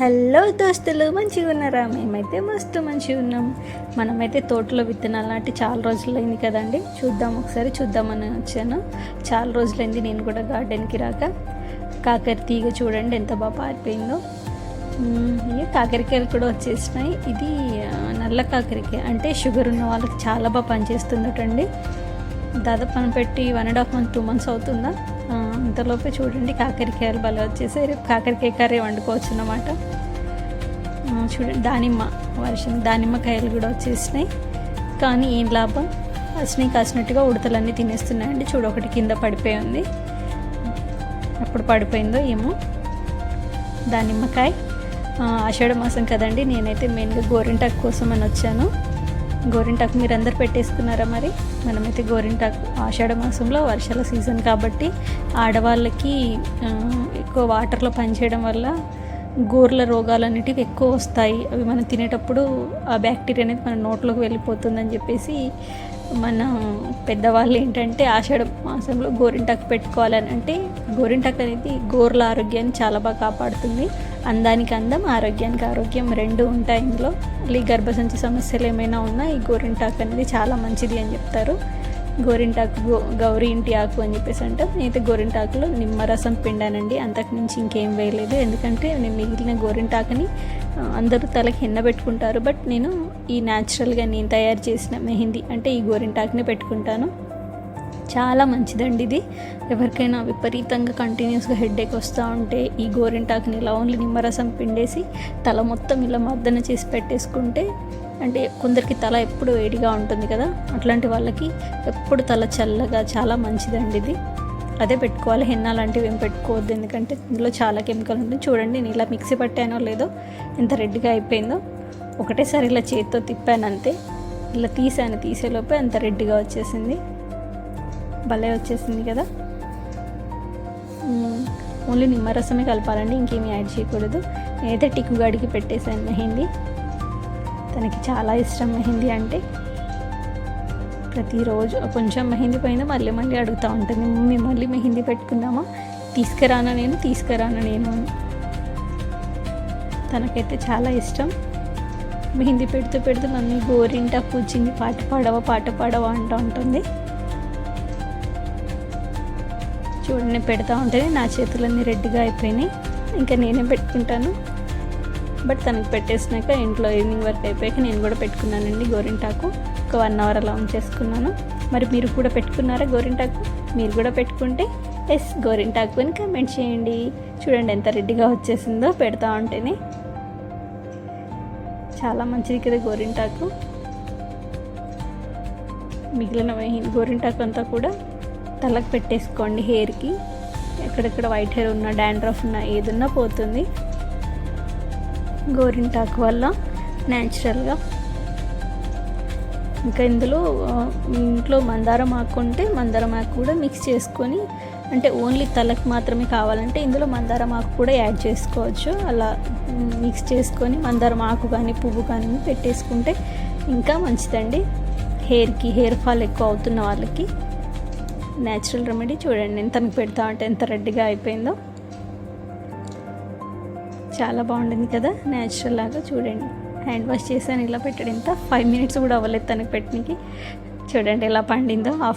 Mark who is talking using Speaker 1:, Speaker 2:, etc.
Speaker 1: Hello దోస్తులు మంచిగా ఉన్నారా? మేమైతే మస్తు మంచిగా ఉన్నాం. మనమైతే తోటలో విత్తనాలు నాటి చాలా రోజులైంది కదండి. చూద్దాం ఒకసారి చూద్దామని వచ్చాను. చాలా రోజులైంది నేను కూడా గార్డెన్కి రాక. కాకర తీగ చూడండి ఎంత బాగా పారిపోయిందో. కాకరకాయలు కూడా వచ్చేసినాయి. ఇది నల్ల కాకరకాయ. అంటే షుగర్ ఉన్న వాళ్ళకి చాలా బాగా పనిచేస్తుందటండి. దాదాపు మనం పెట్టి one and half month two months అవుతుందా? అంతలోపే చూడండి కాకరకాయలు బలం వచ్చేసి రేపు కాకరకాయ కర్రీ వండుకోవచ్చు అన్నమాట. చూడండి దానిమ్మ వర్షం దానిమ్మకాయలు కూడా వచ్చేసినాయి. కానీ ఏం లాభం? వచ్చినాయి కాసినట్టుగా ఉడతలన్నీ తినేస్తున్నాయండి. చూడు ఒకటి కింద పడిపోయి ఉంది. ఎప్పుడు పడిపోయిందో ఏమో. దానిమ్మకాయ ఆషాఢ మాసం కదండి నేనైతే మెయిన్గా గోరింటాకు కోసం అని వచ్చాను. గోరింటాకు మీరు అందరు పెట్టేసుకున్నారా మరి? మనమైతే గోరింటాకు ఆషాఢ మాసంలో వర్షాల సీజన్ కాబట్టి ఆడవాళ్ళకి ఎక్కువ వాటర్లో పనిచేయడం వల్ల గోర్ల రోగాలు అనేటివి ఎక్కువ వస్తాయి. అవి మనం తినేటప్పుడు ఆ బ్యాక్టీరియా అనేది మన నోట్లోకి వెళ్ళిపోతుందని చెప్పేసి మన పెద్దవాళ్ళు ఏంటంటే ఆషాఢ మాసంలో గోరింటాకు పెట్టుకోవాలని అంటే గోరింటాకు అనేది గోర్ల ఆరోగ్యాన్ని చాలా బాగా కాపాడుతుంది. అందానికి అందం ఆరోగ్యానికి ఆరోగ్యం రెండు ఉంటాయి ఇందులో. ఈ గర్భసంచి సమస్యలు ఏమైనా ఉన్నా ఈ గోరింటాకు అనేది చాలా మంచిది అని చెప్తారు. గోరింటాకు గో గౌరీ ఇంటి ఆకు అని చెప్పేసి అంటే. నేనైతే గోరింటాకులో నిమ్మరసం పిండానండి. అంతకు మించి ఇంకేం వేయలేదు. ఎందుకంటే నేను మిగిలిన గోరింటాకుని అందరూ తలకి ఎన్న పెట్టుకుంటారు. బట్ నేను ఈ న్యాచురల్గా నేను తయారు చేసిన మెహందీ అంటే ఈ గోరింటాకుని పెట్టుకుంటాను. చాలా మంచిదండి ఇది. ఎవరికైనా విపరీతంగా కంటిన్యూస్గా హెడేక్ వస్తూ ఉంటే ఈ గోరింటాకుని ఇలా ఓన్లీ నిమ్మరసం పిండేసి తల మొత్తం ఇలా మర్దన చేసి పెట్టేసుకుంటే అంటే కొందరికి తల ఎప్పుడు వేడిగా ఉంటుంది కదా అట్లాంటి వాళ్ళకి ఎప్పుడు తల చల్లగా చాలా మంచిదండి ఇది. అదే పెట్టుకోవాలి హెన్నా లాంటివి ఏం పెట్టుకోవద్దు ఎందుకంటే ఇందులో చాలా కెమికల్ ఉంటుంది. చూడండి నేను ఇలా మిక్సీ పట్టానో లేదో ఎంత రెడ్గా అయిపోయిందో. ఒకటేసారి ఇలా చేతితో తిప్పాను అంతే ఇలా తీసాను తీసేలోపే అంత రెడ్గా వచ్చేసింది. భలే వచ్చేసింది కదా. ఓన్లీ నిమ్మరసమే కలపాలండి ఇంకేమీ యాడ్ చేయకూడదు. నేనైతే టిక్కు గాడికి పెట్టేశాను మెహందీ. తనకి చాలా ఇష్టం మెహందీ అంటే ప్రతిరోజు కొంచెం మెహందీ పైన మళ్ళీ మళ్ళీ అడుగుతూ ఉంటుంది మమ్మీ మళ్ళీ మెహందీ పెట్టుకుందామా? తీసుకురానా నేను? తీసుకురానా నేను? అని. తనకైతే చాలా ఇష్టం. మెహందీ పెడుతూ పెడుతూ మమ్మీ గోరింట కూర్చింది పాట పాడవా పాట పాడవా అంటూ ఉంటుంది. చూడండి పెడతా ఉంటుంది నా చేతులన్నీ రెడ్డిగా అయిపోయినాయి. ఇంకా నేనే పెట్టుకుంటాను. బట్ తనకి పెట్టేసినాక ఇంట్లో ఈవినింగ్ వర్క్ అయిపోయాక నేను కూడా పెట్టుకున్నానండి గోరింటాకు. ఒక వన్ అవర్ అలా ఉంచేసుకున్నాను మరి మీరు కూడా పెట్టుకున్నారా గోరింటాకు? మీరు కూడా పెట్టుకుంటే ఎస్ గోరింటాకు అని కమెంట్ చేయండి. చూడండి ఎంత రెడ్డిగా వచ్చేసిందో పెడతా ఉంటేనే. చాలా మంచిది కదా గోరింటాకు. మిగిలిన గోరింటాకు అంతా కూడా తలకు పెట్టేసుకోండి హెయిర్కి ఎక్కడెక్కడ వైట్ హెయిర్ ఉన్న డాండ్రఫ్ ఉన్న ఏదున్నా పోతుంది. గోరింటాకు వల్ల న్యాచురల్గా ఇంకా ఇందులో ఇంట్లో మందారం ఆకు ఉంటే మందారం ఆకు కూడా మిక్స్ చేసుకొని అంటే ఓన్లీ తలకు మాత్రమే కావాలంటే ఇందులో మందారం ఆకు కూడా యాడ్ చేసుకోవచ్చు. అలా మిక్స్ చేసుకొని మందారం ఆకు కానీ పువ్వు కానీ పెట్టేసుకుంటే ఇంకా మంచిదండి. హెయిర్కి హెయిర్ ఫాల్ ఎక్కువ అవుతున్న వాళ్ళకి న్యాచురల్ రెమెడీ చూడండి. ఎంత మీకు పెడతా ఉంటే ఎంత రెడ్డిగా అయిపోయిందో. చాలా బాగుండింది కదా న్యాచురల్ లాగా చూడండి. హ్యాండ్ వాష్ చేశాను ఇలా పెట్టడం. ఇంత ఫైవ్ మినిట్స్ కూడా అవ్వలేదు తనకు పెట్టడానికి చూడండి ఎలా పండిందో. ఆ